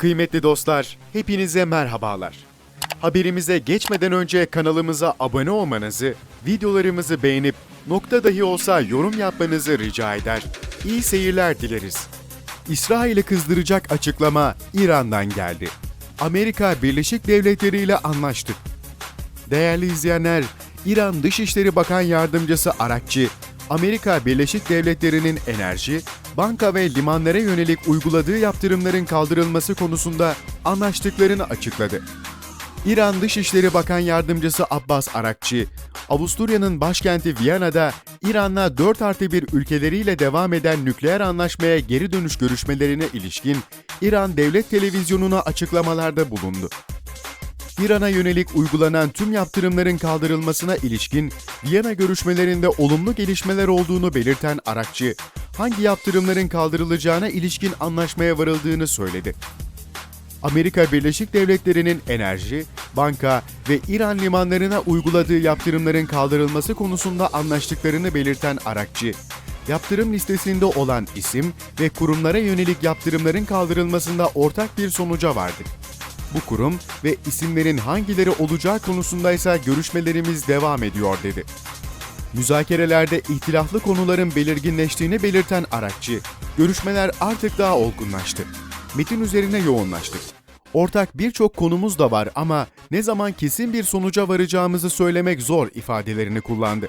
Kıymetli dostlar, hepinize merhabalar. Haberimize geçmeden önce kanalımıza abone olmanızı, videolarımızı beğenip nokta dahi olsa yorum yapmanızı rica eder. İyi seyirler dileriz. İsrail'i kızdıracak açıklama İran'dan geldi. Amerika Birleşik Devletleri ile anlaştık. Değerli izleyenler, İran Dışişleri Bakan Yardımcısı Arakçı, Amerika Birleşik Devletleri'nin enerji, banka ve limanlara yönelik uyguladığı yaptırımların kaldırılması konusunda anlaştıklarını açıkladı. İran Dışişleri Bakan Yardımcısı Abbas Arakçı, Avusturya'nın başkenti Viyana'da İran'la 4 artı 1 ülkeleriyle devam eden nükleer anlaşmaya geri dönüş görüşmelerine ilişkin İran Devlet Televizyonu'na açıklamalarda bulundu. İran'a yönelik uygulanan tüm yaptırımların kaldırılmasına ilişkin Viyana görüşmelerinde olumlu gelişmeler olduğunu belirten Arakçı, hangi yaptırımların kaldırılacağına ilişkin anlaşmaya varıldığını söyledi. Amerika Birleşik Devletleri'nin enerji, banka ve İran limanlarına uyguladığı yaptırımların kaldırılması konusunda anlaştıklarını belirten Arakçı, yaptırım listesinde olan isim ve kurumlara yönelik yaptırımların kaldırılmasında ortak bir sonuca vardık. Bu kurum ve isimlerin hangileri olacağı konusundaysa görüşmelerimiz devam ediyor dedi. Müzakerelerde ihtilaflı konuların belirginleştiğini belirten Arakçı, görüşmeler artık daha olgunlaştı. Metin üzerine yoğunlaştık. Ortak birçok konumuz da var ama ne zaman kesin bir sonuca varacağımızı söylemek zor ifadelerini kullandı.